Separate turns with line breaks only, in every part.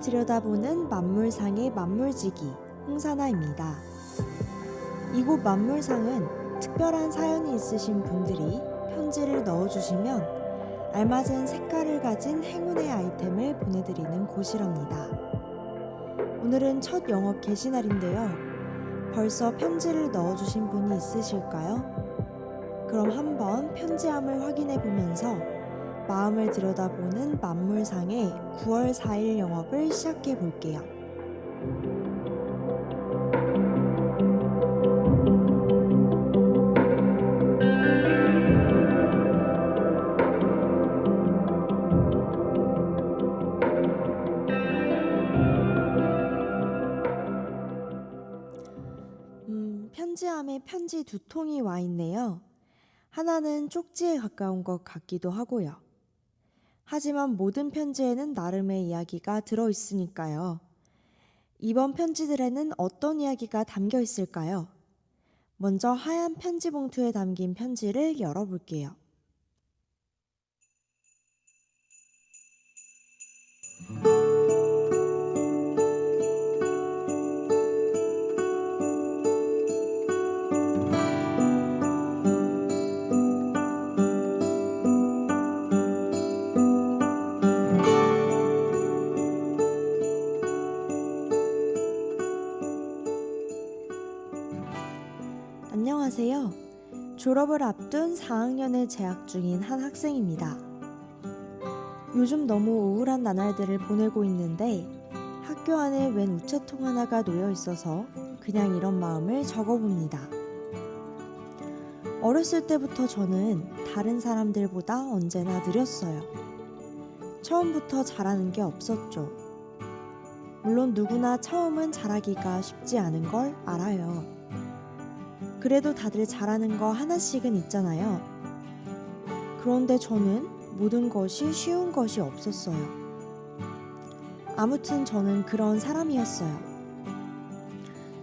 들여다보는 만물상의 만물지기 홍사나입니다. 이곳 만물상은 특별한 사연이 있으신 분들이 편지를 넣어주시면 알맞은 색깔을 가진 행운의 아이템을 보내드리는 곳이랍니다. 오늘은 첫 영업 개시 날인데요. 벌써 편지를 넣어주신 분이 있으실까요? 그럼 한번 편지함을 확인해 보면서 마음을 들여다보는 만물상의 9월 4일 영업을 시작해 볼게요. 음, 편지함에 편지 두 통이 와 있네요. 하나는 쪽지에 가까운 것 같기도 하고요. 하지만 모든 편지에는 나름의 이야기가 들어 있으니까요. 이번 편지들에는 어떤 이야기가 담겨 있을까요? 먼저 하얀 편지 봉투에 담긴 편지를 열어볼게요. 졸업을 앞둔 4학년에 재학 중인 한 학생입니다. 요즘 너무 우울한 나날들을 보내고 있는데 학교 안에 웬 우체통 하나가 놓여 있어서 그냥 이런 마음을 적어봅니다. 어렸을 때부터 저는 다른 사람들보다 언제나 느렸어요. 처음부터 잘하는 게 없었죠. 물론 누구나 처음은 잘하기가 쉽지 않은 걸 알아요. 그래도 다들 잘하는 거 하나씩은 있잖아요. 그런데 저는 모든 것이 쉬운 것이 없었어요. 아무튼 저는 그런 사람이었어요.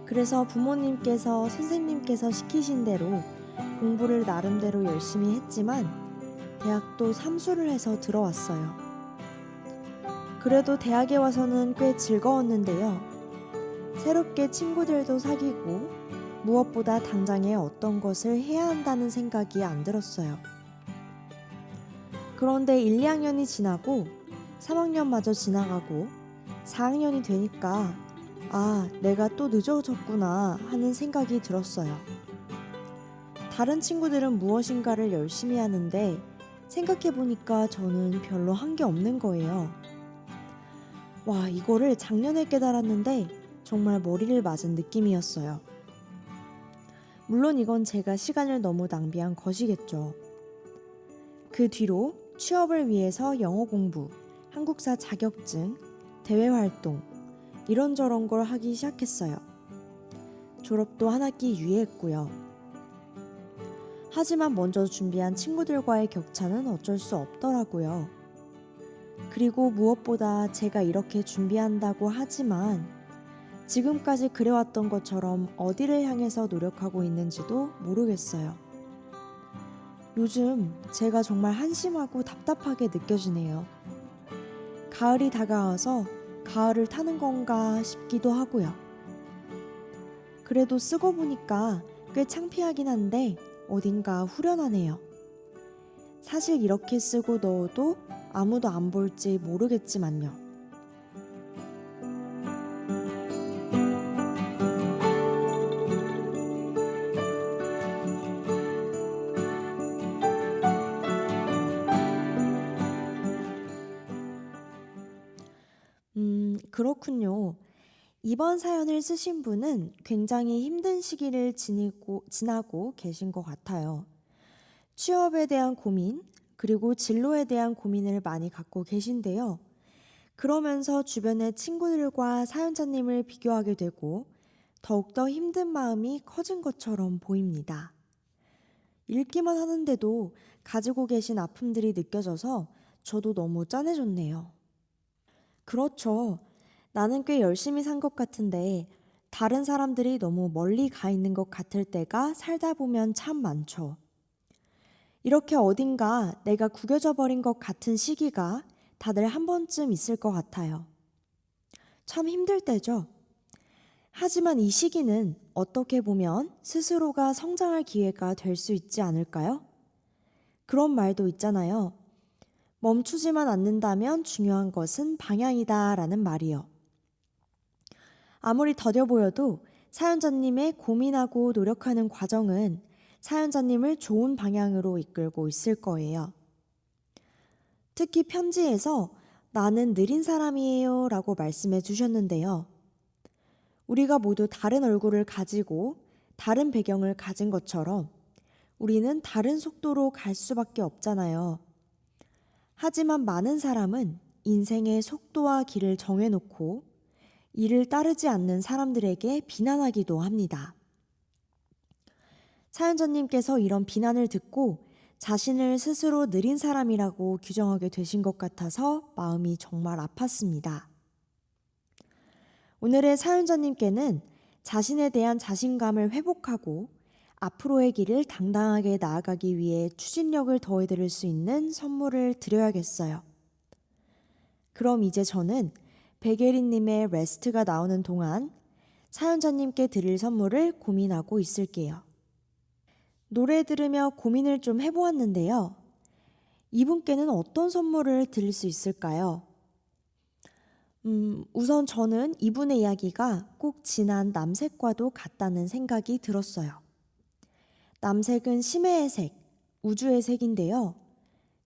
그래서 부모님께서 선생님께서 시키신 대로 공부를 나름대로 열심히 했지만 대학도 삼수를 해서 들어왔어요. 그래도 대학에 와서는 꽤 즐거웠는데요. 새롭게 친구들도 사귀고 무엇보다 당장에 어떤 것을 해야 한다는 생각이 안 들었어요. 그런데 1, 2학년이 지나고 3학년마저 지나가고 4학년이 되니까 아, 내가 또 늦어졌구나 하는 생각이 들었어요. 다른 친구들은 무엇인가를 열심히 하는데 생각해보니까 저는 별로 한 게 없는 거예요. 와, 이거를 작년에 깨달았는데 정말 머리를 맞은 느낌이었어요. 물론 이건 제가 시간을 너무 낭비한 것이겠죠. 그 뒤로 취업을 위해서 영어 공부, 한국사 자격증, 대외 활동, 이런저런 걸 하기 시작했어요. 졸업도 한 학기 유예했고요. 하지만 먼저 준비한 친구들과의 격차는 어쩔 수 없더라고요. 그리고 무엇보다 제가 이렇게 준비한다고 하지만 지금까지 그래왔던 것처럼 어디를 향해서 노력하고 있는지도 모르겠어요. 요즘 제가 정말 한심하고 답답하게 느껴지네요. 가을이 다가와서 가을을 타는 건가 싶기도 하고요. 그래도 쓰고 보니까 꽤 창피하긴 한데 어딘가 후련하네요. 사실 이렇게 쓰고 넣어도 아무도 안 볼지 모르겠지만요. 그렇군요. 이번 사연을 쓰신 분은 굉장히 힘든 시기를 지니고, 지나고 계신 것 같아요. 취업에 대한 고민, 그리고 진로에 대한 고민을 많이 갖고 계신데요. 그러면서 주변의 친구들과 사연자님을 비교하게 되고 더욱더 힘든 마음이 커진 것처럼 보입니다. 읽기만 하는데도 가지고 계신 아픔들이 느껴져서 저도 너무 짠해졌네요. 그렇죠. 나는 꽤 열심히 산 것 같은데 다른 사람들이 너무 멀리 가 있는 것 같을 때가 살다 보면 참 많죠. 이렇게 어딘가 내가 구겨져 버린 것 같은 시기가 다들 한 번쯤 있을 것 같아요. 참 힘들 때죠. 하지만 이 시기는 어떻게 보면 스스로가 성장할 기회가 될 수 있지 않을까요? 그런 말도 있잖아요. 멈추지만 않는다면 중요한 것은 방향이다 라는 말이요. 아무리 더뎌 보여도 사연자님의 고민하고 노력하는 과정은 사연자님을 좋은 방향으로 이끌고 있을 거예요. 특히 편지에서 나는 느린 사람이에요 라고 말씀해 주셨는데요. 우리가 모두 다른 얼굴을 가지고 다른 배경을 가진 것처럼 우리는 다른 속도로 갈 수밖에 없잖아요. 하지만 많은 사람은 인생의 속도와 길을 정해놓고 이를 따르지 않는 사람들에게 비난하기도 합니다. 사연자님께서 이런 비난을 듣고 자신을 스스로 느린 사람이라고 규정하게 되신 것 같아서 마음이 정말 아팠습니다. 오늘의 사연자님께는 자신에 대한 자신감을 회복하고 앞으로의 길을 당당하게 나아가기 위해 추진력을 더해드릴 수 있는 선물을 드려야겠어요. 그럼 이제 저는 베게리님의 레스트가 나오는 동안 사연자님께 드릴 선물을 고민하고 있을게요. 노래 들으며 고민을 좀 해보았는데요. 이분께는 어떤 선물을 드릴 수 있을까요? 음, 우선 저는 이분의 이야기가 꼭 진한 남색과도 같다는 생각이 들었어요. 남색은 심해의 색, 우주의 색인데요.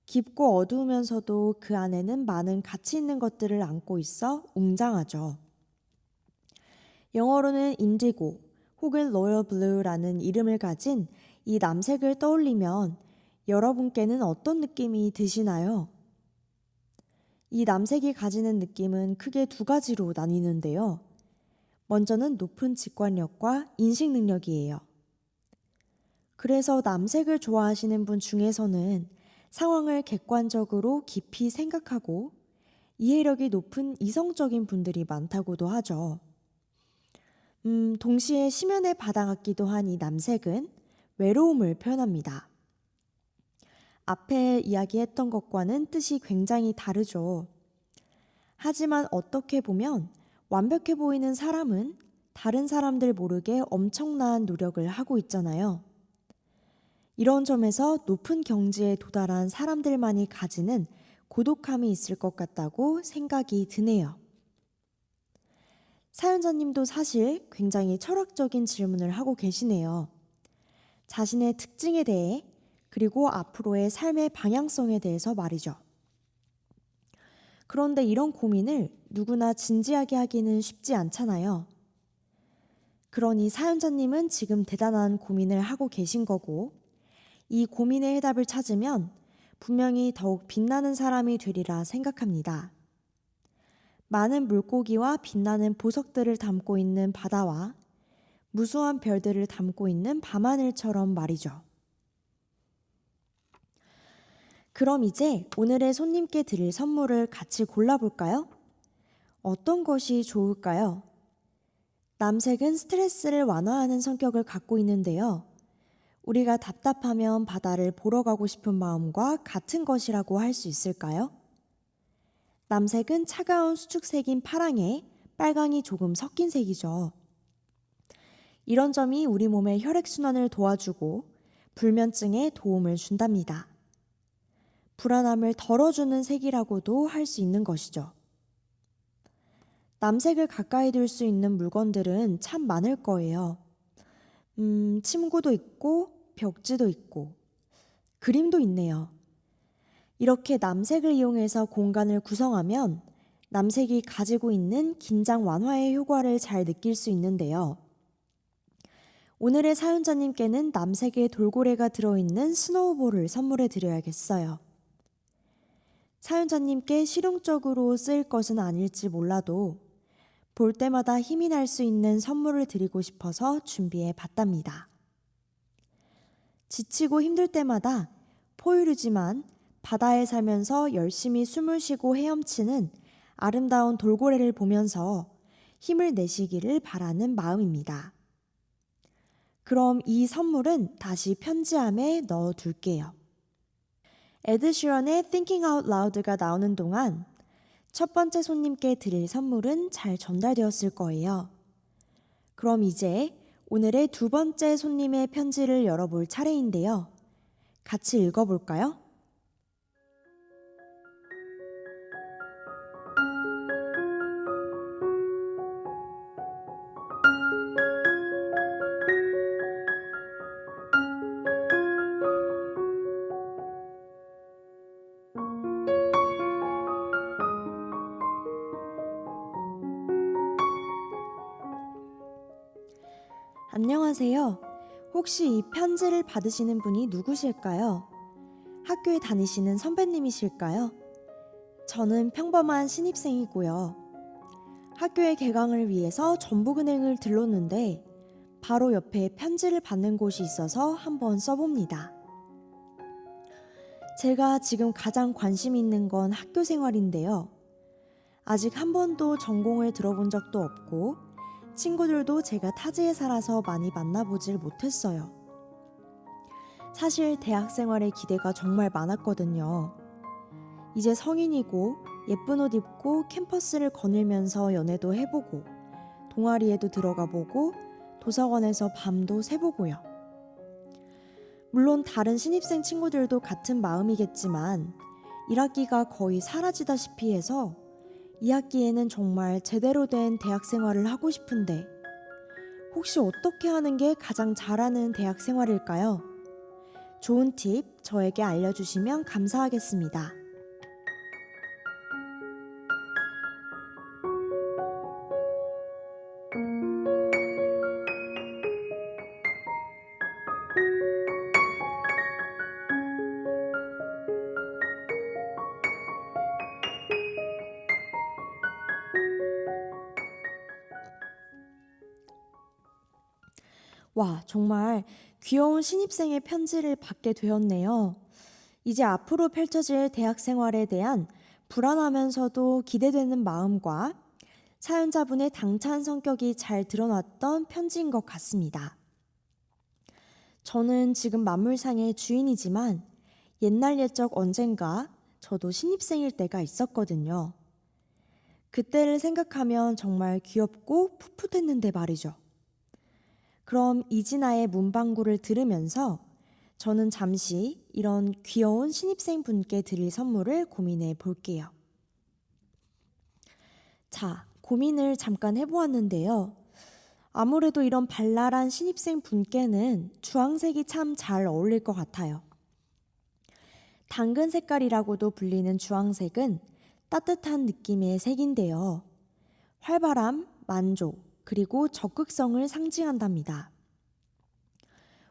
깊고 어두우면서도 그 안에는 많은 가치 있는 것들을 안고 있어 웅장하죠. 영어로는 인디고 혹은 로열 블루라는 이름을 가진 이 남색을 떠올리면 여러분께는 어떤 느낌이 드시나요? 이 남색이 가지는 느낌은 크게 두 가지로 나뉘는데요. 먼저는 높은 직관력과 인식 능력이에요. 그래서 남색을 좋아하시는 분 중에서는 상황을 객관적으로 깊이 생각하고 이해력이 높은 이성적인 분들이 많다고도 하죠. 음, 동시에 심연의 바다 같기도 한 이 남색은 외로움을 표현합니다. 앞에 이야기했던 것과는 뜻이 굉장히 다르죠. 하지만 어떻게 보면 완벽해 보이는 사람은 다른 사람들 모르게 엄청난 노력을 하고 있잖아요. 이런 점에서 높은 경지에 도달한 사람들만이 가지는 고독함이 있을 것 같다고 생각이 드네요. 사연자님도 사실 굉장히 철학적인 질문을 하고 계시네요. 자신의 특징에 대해 그리고 앞으로의 삶의 방향성에 대해서 말이죠. 그런데 이런 고민을 누구나 진지하게 하기는 쉽지 않잖아요. 그러니 사연자님은 지금 대단한 고민을 하고 계신 거고, 이 고민의 해답을 찾으면 분명히 더욱 빛나는 사람이 되리라 생각합니다. 많은 물고기와 빛나는 보석들을 담고 있는 바다와 무수한 별들을 담고 있는 밤하늘처럼 말이죠. 그럼 이제 오늘의 손님께 드릴 선물을 같이 골라볼까요? 어떤 것이 좋을까요? 남색은 스트레스를 완화하는 성격을 갖고 있는데요. 우리가 답답하면 바다를 보러 가고 싶은 마음과 같은 것이라고 할 수 있을까요? 남색은 차가운 수축색인 파랑에 빨강이 조금 섞인 색이죠. 이런 점이 우리 몸의 혈액순환을 도와주고 불면증에 도움을 준답니다. 불안함을 덜어주는 색이라고도 할 수 있는 것이죠. 남색을 가까이 둘 수 있는 물건들은 참 많을 거예요. 음, 침구도 있고, 벽지도 있고, 그림도 있네요. 이렇게 남색을 이용해서 공간을 구성하면 남색이 가지고 있는 긴장 완화의 효과를 잘 느낄 수 있는데요. 오늘의 사연자님께는 남색의 돌고래가 들어있는 스노우볼을 선물해 드려야겠어요. 사연자님께 실용적으로 쓰일 것은 아닐지 몰라도 볼 때마다 힘이 날 수 있는 선물을 드리고 싶어서 준비해 봤답니다. 지치고 힘들 때마다 포유류지만 바다에 살면서 열심히 숨을 쉬고 헤엄치는 아름다운 돌고래를 보면서 힘을 내시기를 바라는 마음입니다. 그럼 이 선물은 다시 편지함에 넣어 둘게요. 에드시런의 Thinking Out Loud가 나오는 동안 첫 번째 손님께 드릴 선물은 잘 전달되었을 거예요. 그럼 이제 오늘의 두 번째 손님의 편지를 열어볼 차례인데요. 같이 읽어볼까요? 안녕하세요. 혹시 이 편지를 받으시는 분이 누구실까요? 학교에 다니시는 선배님이실까요? 저는 평범한 신입생이고요. 학교의 개강을 위해서 전북은행을 들렀는데 바로 옆에 편지를 받는 곳이 있어서 한번 써봅니다. 제가 지금 가장 관심 있는 건 학교 생활인데요. 아직 한 번도 전공을 들어본 적도 없고 친구들도 제가 타지에 살아서 많이 만나보질 못했어요. 사실 대학 생활에 기대가 정말 많았거든요. 이제 성인이고 예쁜 옷 입고 캠퍼스를 거닐면서 연애도 해보고 동아리에도 들어가 보고 도서관에서 밤도 새보고요. 물론 다른 신입생 친구들도 같은 마음이겠지만 1학기가 거의 사라지다시피 해서 2학기에는 정말 제대로 된 대학 생활을 하고 싶은데 혹시 어떻게 하는 게 가장 잘하는 대학 생활일까요? 좋은 팁 저에게 알려주시면 감사하겠습니다. 와, 정말 귀여운 신입생의 편지를 받게 되었네요. 이제 앞으로 펼쳐질 대학 생활에 대한 불안하면서도 기대되는 마음과 사연자분의 당찬 성격이 잘 드러났던 편지인 것 같습니다. 저는 지금 만물상의 주인이지만 옛날 옛적 언젠가 저도 신입생일 때가 있었거든요. 그때를 생각하면 정말 귀엽고 풋풋했는데 말이죠. 그럼 이진아의 문방구를 들으면서 저는 잠시 이런 귀여운 신입생 분께 드릴 선물을 고민해 볼게요. 자, 고민을 잠깐 해보았는데요. 아무래도 이런 발랄한 신입생 분께는 주황색이 참 잘 어울릴 것 같아요. 당근 색깔이라고도 불리는 주황색은 따뜻한 느낌의 색인데요. 활발함, 만족, 그리고 적극성을 상징한답니다.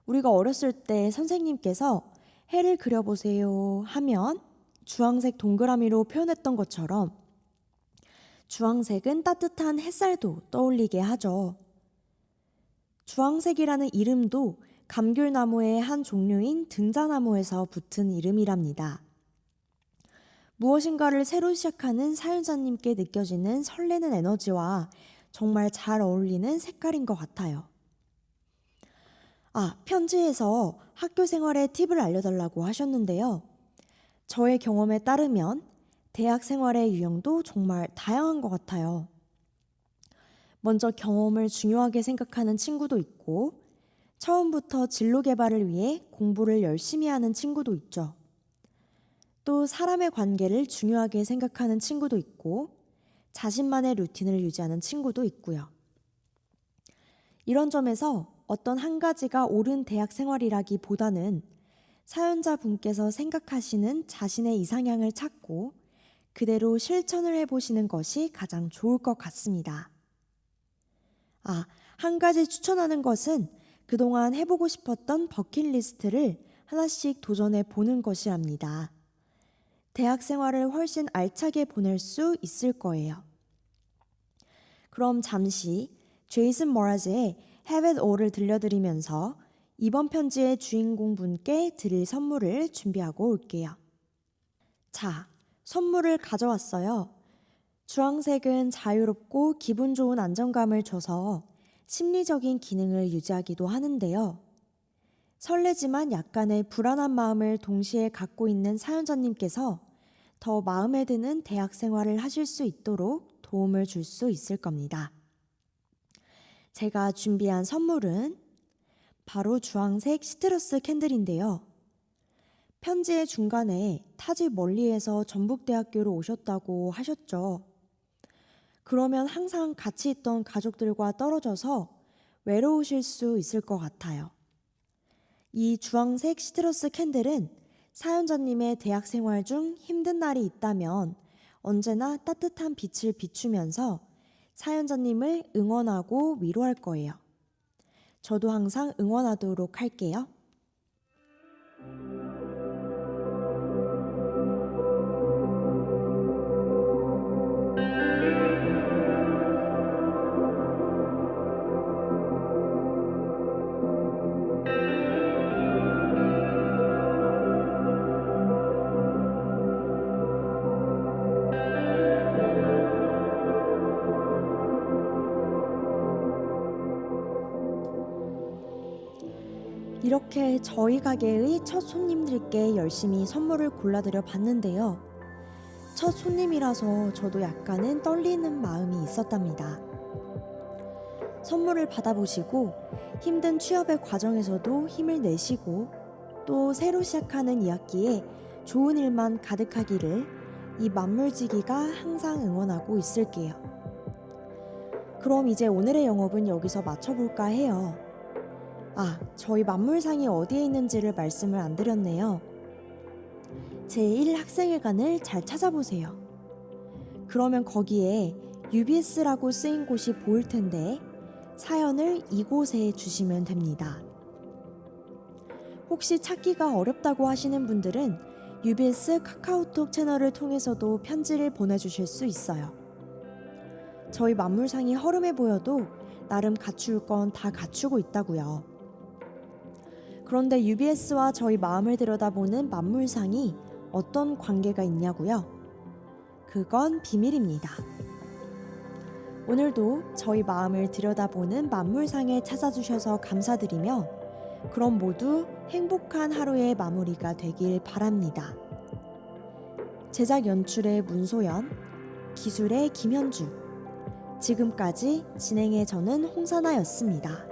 우리가 어렸을 때 선생님께서 해를 그려보세요 하면 주황색 동그라미로 표현했던 것처럼 주황색은 따뜻한 햇살도 떠올리게 하죠. 주황색이라는 이름도 감귤나무의 한 종류인 등자나무에서 붙은 이름이랍니다. 무엇인가를 새로 시작하는 사연자님께 느껴지는 설레는 에너지와 정말 잘 어울리는 색깔인 것 같아요. 아, 편지에서 학교 생활의 팁을 알려달라고 하셨는데요. 저의 경험에 따르면 대학 생활의 유형도 정말 다양한 것 같아요. 먼저 경험을 중요하게 생각하는 친구도 있고, 처음부터 진로 개발을 위해 공부를 열심히 하는 친구도 있죠. 또 사람의 관계를 중요하게 생각하는 친구도 있고, 자신만의 루틴을 유지하는 친구도 있고요. 이런 점에서 어떤 한 가지가 옳은 대학 생활이라기 보다는 사연자 분께서 생각하시는 자신의 이상향을 찾고 그대로 실천을 해보시는 것이 가장 좋을 것 같습니다. 아, 한 가지 추천하는 것은 그동안 해보고 싶었던 버킷리스트를 하나씩 도전해 보는 것이랍니다. 대학 생활을 훨씬 알차게 보낼 수 있을 거예요. 그럼 잠시 제이슨 모라즈의 Have It All을 들려드리면서 이번 편지의 주인공 분께 드릴 선물을 준비하고 올게요. 자, 선물을 가져왔어요. 주황색은 자유롭고 기분 좋은 안정감을 줘서 심리적인 기능을 유지하기도 하는데요. 설레지만 약간의 불안한 마음을 동시에 갖고 있는 사연자님께서 더 마음에 드는 대학 생활을 하실 수 있도록 도움을 줄 수 있을 겁니다. 제가 준비한 선물은 바로 주황색 시트러스 캔들인데요. 편지의 중간에 타지 멀리에서 전북대학교로 오셨다고 하셨죠. 그러면 항상 같이 있던 가족들과 떨어져서 외로우실 수 있을 것 같아요. 이 주황색 시트러스 캔들은 사연자님의 대학 생활 중 힘든 날이 있다면 언제나 따뜻한 빛을 비추면서 사연자님을 응원하고 위로할 거예요. 저도 항상 응원하도록 할게요. 이렇게 저희 가게의 첫 손님들께 열심히 선물을 골라드려 봤는데요. 첫 손님이라서 저도 약간은 떨리는 마음이 있었답니다. 선물을 받아보시고 힘든 취업의 과정에서도 힘을 내시고 또 새로 시작하는 이 학기에 좋은 일만 가득하기를 이 만물지기가 항상 응원하고 있을게요. 그럼 이제 오늘의 영업은 여기서 마쳐볼까 해요. 아, 저희 만물상이 어디에 있는지를 말씀을 안 드렸네요. 제1학생회관을 잘 찾아보세요. 그러면 거기에 UBS라고 쓰인 곳이 보일 텐데 사연을 이곳에 주시면 됩니다. 혹시 찾기가 어렵다고 하시는 분들은 UBS 카카오톡 채널을 통해서도 편지를 보내주실 수 있어요. 저희 만물상이 허름해 보여도 나름 갖출 건 다 갖추고 있다고요. 그런데 UBS와 저희 마음을 들여다보는 만물상이 어떤 관계가 있냐고요? 그건 비밀입니다. 오늘도 저희 마음을 들여다보는 만물상에 찾아주셔서 감사드리며 그럼 모두 행복한 하루의 마무리가 되길 바랍니다. 제작 연출의 문소연, 기술의 김현주, 지금까지 진행의 저는 홍사나였습니다.